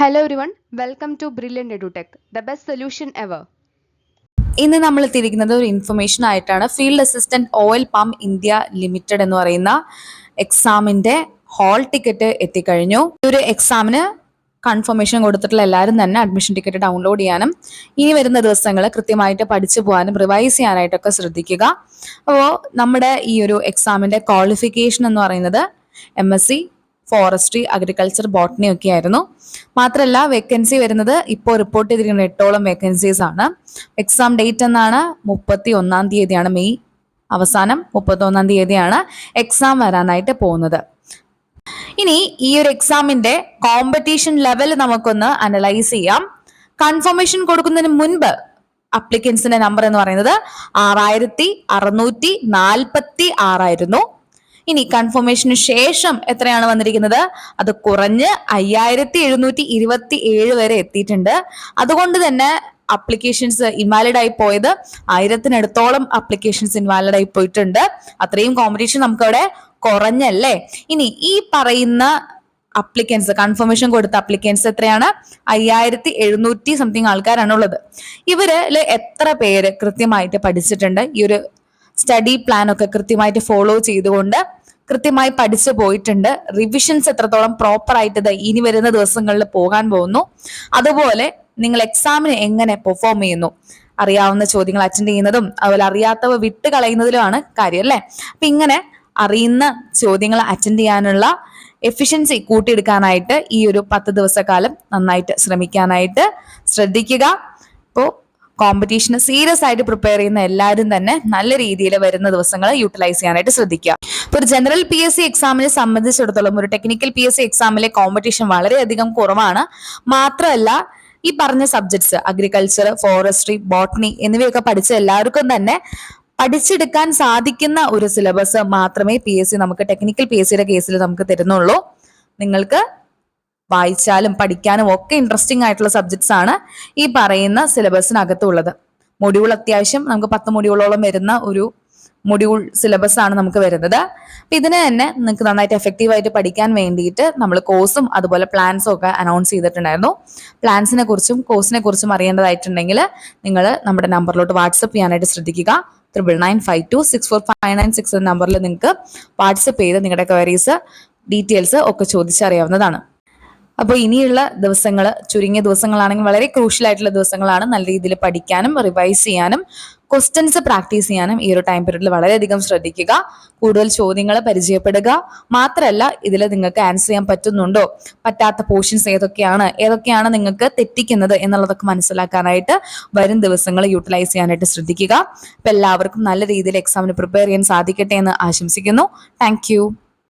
Hello everyone welcome to brilliant edutech the best solution ever ഇന്ന് നമ്മൾ എത്തിയിരിക്കുന്നത് ഒരു ഇൻഫർമേഷൻ ആയിട്ടാണ്. Field assistant oil pump India limited എന്ന് പറയുന്ന എക്സാമിന്റെ ഹാൾ ടിക്കറ്റ് എത്തിക്കഴിഞ്ഞു. ഈ ഒരു എക്സാമിന് കൺഫർമേഷൻ കൊടുത്തിട്ടുള്ള എല്ലാവരും തന്നെ അഡ്മിഷൻ ടിക്കറ്റ് ഡൗൺലോഡ് ചെയ്യാനും ഇനി വരുന്ന ദിവസങ്ങൾ കൃത്യമായിട്ട് പഠിച്ചു പോകാനും റിവൈസ് ചെയ്യാനായിട്ടൊക്കെ ശ്രദ്ധിക്കുക. അപ്പോൾ നമ്മുടെ ഈ ഒരു എക്സാമിന്റെ ക്വാളിഫിക്കേഷൻ എന്ന് പറയുന്നത് M S C forestry agriculture botany ഒക്കെ ആയിരുന്നു മാത്രമല്ല വേക്കൻസി വരുന്നത് ഇപ്പോൾ റിപ്പോർട്ട് ചെയ്തിരിക്കുന്ന എട്ടോളം വേക്കൻസീസ് ആണ്. എക്സാം ഡേറ്റ് എന്നാണ് മുപ്പത്തി ഒന്നാം തീയതിയാണ് മെയ് അവസാനം മുപ്പത്തി ഒന്നാം തീയതിയാണ് എക്സാം വരാനായിട്ട് പോകുന്നത്. ഇനി ഈ ഒരു എക്സാമിന്റെ കോമ്പറ്റീഷൻ ലെവൽ നമുക്കൊന്ന് അനലൈസ് ചെയ്യാം. കൺഫർമേഷൻ കൊടുക്കുന്നതിന് മുൻപ് അപ്ലിക്കൻസിന്റെ നമ്പർ എന്ന് പറയുന്നത് ആറായിരത്തി അറുന്നൂറ്റി നാൽപ്പത്തി ആറായിരുന്നു. ഇനി കൺഫർമേഷന് ശേഷം എത്രയാണ് വന്നിരിക്കുന്നത്? അത് കുറഞ്ഞ് അയ്യായിരത്തി എഴുന്നൂറ്റി ഇരുപത്തി ഏഴ് വരെ എത്തിയിട്ടുണ്ട്. അതുകൊണ്ട് തന്നെ അപ്ലിക്കേഷൻസ് ഇൻവാലിഡ് ആയി പോയത് ആയിരത്തിനടുത്തോളം അപ്ലിക്കേഷൻസ് ഇൻവാലിഡ് ആയി പോയിട്ടുണ്ട്. അത്രയും കോമ്പറ്റീഷൻ നമുക്കവിടെ കുറഞ്ഞല്ലേ? ഇനി ഈ പറയുന്ന അപ്ലിക്കൻസ് കൺഫർമേഷൻ കൊടുത്ത അപ്ലിക്കൻസ് എത്രയാണ്? അയ്യായിരത്തി എഴുന്നൂറ്റി സംതിങ് ആൾക്കാരാണ് ഉള്ളത് ഇവരിൽ എത്ര പേര് കൃത്യമായിട്ട് പഠിച്ചിട്ടുണ്ട്? ഈ ഒരു സ്റ്റഡി പ്ലാൻ ഒക്കെ കൃത്യമായിട്ട് ഫോളോ ചെയ്തുകൊണ്ട് കൃത്യമായി പഠിച്ചു പോയിട്ടുണ്ട്. റിവിഷൻസ് എത്രത്തോളം പ്രോപ്പർ ആയിട്ട് ഇത് ഇനി വരുന്ന ദിവസങ്ങളിൽ പോകാൻ പോകുന്നു. അതുപോലെ നിങ്ങൾ എക്സാമിന് എങ്ങനെ പെർഫോം ചെയ്യുന്നു? അറിയാവുന്ന ചോദ്യങ്ങൾ അറ്റൻഡ് ചെയ്യുന്നതും അതുപോലെ അറിയാത്തവ വിട്ട് കളയുന്നതിലുമാണ് കാര്യം അല്ലേ? അപ്പൊ ഇങ്ങനെ അറിയുന്ന ചോദ്യങ്ങൾ അറ്റൻഡ് ചെയ്യാനുള്ള എഫിഷ്യൻസി കൂട്ടിയെടുക്കാനായിട്ട് ഈ ഒരു പത്ത് ദിവസക്കാലം നന്നായിട്ട് ശ്രമിക്കാനായിട്ട് ശ്രദ്ധിക്കുക. ഇപ്പോൾ കോമ്പറ്റീഷന് സീരിയസ് ആയിട്ട് പ്രിപ്പയർ ചെയ്യുന്ന എല്ലാവരും തന്നെ നല്ല രീതിയിൽ വരുന്ന ദിവസങ്ങൾ യൂട്ടിലൈസ് ചെയ്യാനായിട്ട് ശ്രദ്ധിക്കുക. ഇപ്പോൾ ഒരു ജനറൽ പി എസ് സി എക്സാമിനെ സംബന്ധിച്ചിടത്തോളം ഒരു ടെക്നിക്കൽ പി എസ് സി എക്സാമിലെ കോമ്പറ്റീഷൻ വളരെയധികം കുറവാണ്. മാത്രമല്ല ഈ പറഞ്ഞ സബ്ജക്ട്സ് അഗ്രികൾച്ചർ ഫോറസ്ട്രി ബോട്ടണി എന്നിവയൊക്കെ പഠിച്ച എല്ലാവർക്കും തന്നെ പഠിച്ചെടുക്കാൻ സാധിക്കുന്ന ഒരു സിലബസ് മാത്രമേ പി എസ് സി നമുക്ക് ടെക്നിക്കൽ പി എസ് സിയുടെ കേസിൽ നമുക്ക് തരുന്നുള്ളൂ. നിങ്ങൾക്ക് വായിച്ചാലും പഠിക്കാനും ഒക്കെ ഇൻട്രസ്റ്റിംഗ് ആയിട്ടുള്ള സബ്ജക്ട്സ് ആണ് ഈ പറയുന്ന സിലബസിനകത്തുള്ളത് മൊഡ്യൂൾ അത്യാവശ്യം നമുക്ക് പത്ത് മൊഡ്യൂളോളം വരുന്ന ഒരു മൊഡ്യൂൾ സിലബസ് ആണ് നമുക്ക് വരുന്നത്. അപ്പൊ ഇതിന് തന്നെ നിങ്ങൾക്ക് നന്നായിട്ട് എഫക്റ്റീവ് ആയിട്ട് പഠിക്കാൻ വേണ്ടിയിട്ട് നമ്മൾ കോഴ്സും അതുപോലെ പ്ലാൻസും ഒക്കെ അനൗൺസ് ചെയ്തിട്ടുണ്ടായിരുന്നു. പ്ലാൻസിനെ കുറിച്ചും കോഴ്സിനെ കുറിച്ചും അറിയേണ്ടതായിട്ടുണ്ടെങ്കിൽ നിങ്ങൾ നമ്മുടെ നമ്പറിലോട്ട് വാട്സപ്പ് ചെയ്യാനായിട്ട് ശ്രദ്ധിക്കുക. Triple nine five two six four five nine six എന്ന നമ്പറിൽ നിങ്ങൾക്ക് വാട്സപ്പ് ചെയ്ത് നിങ്ങളുടെ ക്വയറീസ് ഡീറ്റെയിൽസ് ഒക്കെ ചോദിച്ചറിയാവുന്നതാണ്. അപ്പോൾ ഇനിയുള്ള ദിവസങ്ങൾ ചുരുങ്ങിയ ദിവസങ്ങളാണെങ്കിൽ വളരെ ക്രൂഷ്യൽ ആയിട്ടുള്ള ദിവസങ്ങളാണ് നല്ല രീതിയിൽ പഠിക്കാനും റിവൈസ് ചെയ്യാനും ക്വസ്റ്റ്യൻസ് പ്രാക്ടീസ് ചെയ്യാനും ഈ ഒരു ടൈം പീരീഡിൽ വളരെയധികം ശ്രദ്ധിക്കുക. കൂടുതൽ ചോദ്യങ്ങൾ പരിചയപ്പെടുക. മാത്രമല്ല ഇതിൽ നിങ്ങൾക്ക് ആൻസർ ചെയ്യാൻ പറ്റുന്നുണ്ടോ? പറ്റാത്ത പോർഷൻസ് ഏതൊക്കെയാണ്? ഏതൊക്കെയാണ് നിങ്ങൾക്ക് തെറ്റിക്കുന്നത് എന്നുള്ളതൊക്കെ മനസ്സിലാക്കാനായിട്ട് വരും ദിവസങ്ങൾ യൂട്ടിലൈസ് ചെയ്യാനായിട്ട് ശ്രദ്ധിക്കുക. അപ്പം എല്ലാവർക്കും നല്ല രീതിയിൽ എക്സാമിന് പ്രിപ്പയർ ചെയ്യാൻ സാധിക്കട്ടെ എന്ന് ആശംസിക്കുന്നു. താങ്ക്